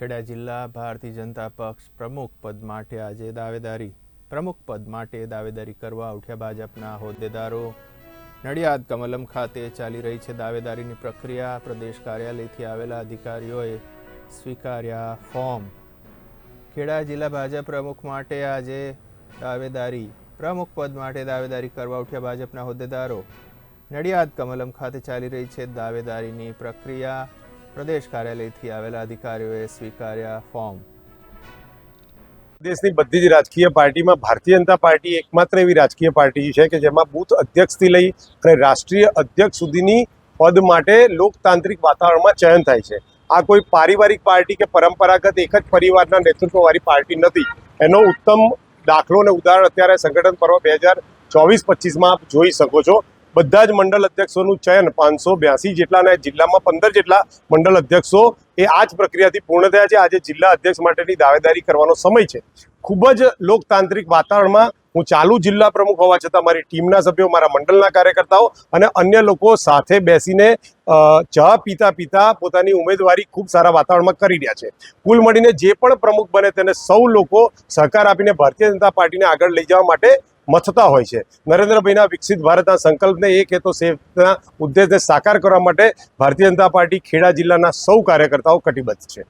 ખેડા જિલ્લા ભારતીય જનતા પક્ષ પ્રમુખ પદ માટે આજે દાવેદારી, પ્રમુખ પદ માટે દાવેદારી કરવા ઉઠ્યા ભાજપના હોદ્દેદારો. નડિયાદ, કમલમ ખાતે ચાલી રહી છે દાવેદારીની પ્રક્રિયા. પ્રદેશ કાર્યાલયથી આવેલા અધિકારીઓએ સ્વીકાર્યા ફોર્મ. ખેડા જિલ્લા ભાજપ પ્રમુખ માટે આજે દાવેદારી, પ્રમુખ પદ માટે દાવેદારી કરવા ઉઠ્યા ભાજપના હોદ્દેદારો. નડિયાદ, કમલમ ખાતે ચાલી રહી છે દાવેદારીની પ્રક્રિયા. પ્રદેશ કાર્યાલયથી આવેલા અધિકારીઓએ સ્વીકાર્યા ફોર્મ. દેશની બધી જ રાજકીય પાર્ટીમાં ભારતીય જનતા પાર્ટી એકમાત્ર એવી રાજકીય પાર્ટી છે કે જેમાં બૂથ અધ્યક્ષથી લઈ અને રાષ્ટ્રીય અધ્યક્ષ સુધીની પદ માટે લોકતાંત્રિક વાતાવરણમાં ચયન થાય છે. આ કોઈ પારિવારિક પાર્ટી કે પરંપરાગત એક જ પરિવારના નેતૃત્વવાળી પાર્ટી નથી. એનો ઉત્તમ દાખલો અને ઉદાહરણ અત્યારે સંગઠન પર્વ બે હજાર ચોવીસ પચીસમાં જોઈ શકો છો. બધા જ મંડળ અધ્યક્ષોનું ચયન પાંચસો બ્યાસી જેટલા અને જિલ્લામાં પંદર જેટલા મંડળ અધ્યક્ષો એ આ જ પ્રક્રિયાથી પૂર્ણ થયા છે. આજે જિલ્લા અધ્યક્ષ માટેની દાવેદારી કરવાનો સમય છે. ખૂબ જ લોકતાંત્રિક વાતાવરણમાં હું ચાલુ જિલ્લા પ્રમુખ હોવા છતાં મારી ટીમના સભ્યો, મારા મંડળના કાર્યકર્તાઓ અને અન્ય લોકો સાથે બેસીને ચા પીતા પીતા પોતાની ઉમેદવારી ખૂબ સારા વાતાવરણમાં કરી રહ્યા છે. કુલ મળીને જે પણ પ્રમુખ બને તેને સૌ લોકો સહકાર આપીને ભારતીય જનતા પાર્ટીને આગળ લઈ જવા માટે મથતા હોય છે. નરેન્દ્રભાઈના વિકસિત ભારતના સંકલ્પને એક હેતો સેવના ઉદ્દેશને સાકાર કરવા માટે ભારતીય જનતા પાર્ટી ખેડા જિલ્લાના સૌ કાર્યકર્તાઓ કટિબદ્ધ છે.